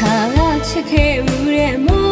ခါကချစ်ခဲ့မှုတဲ့မော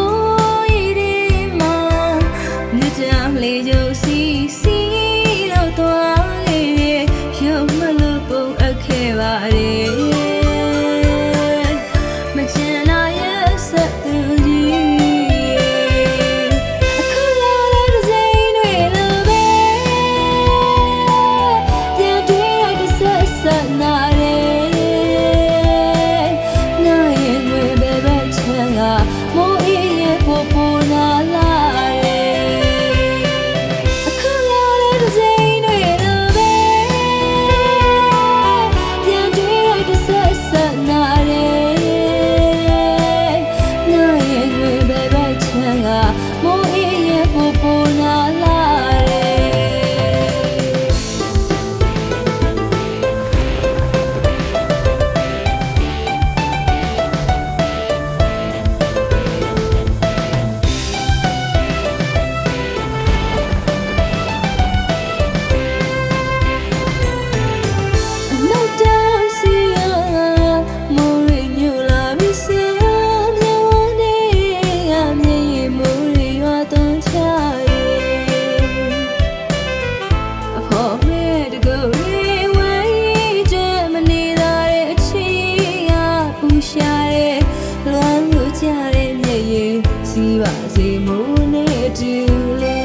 စေမိုးနဲ့တူလေ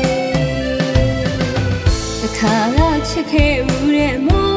အခါကချစ်ခဲ့ဦးတဲ့မိုး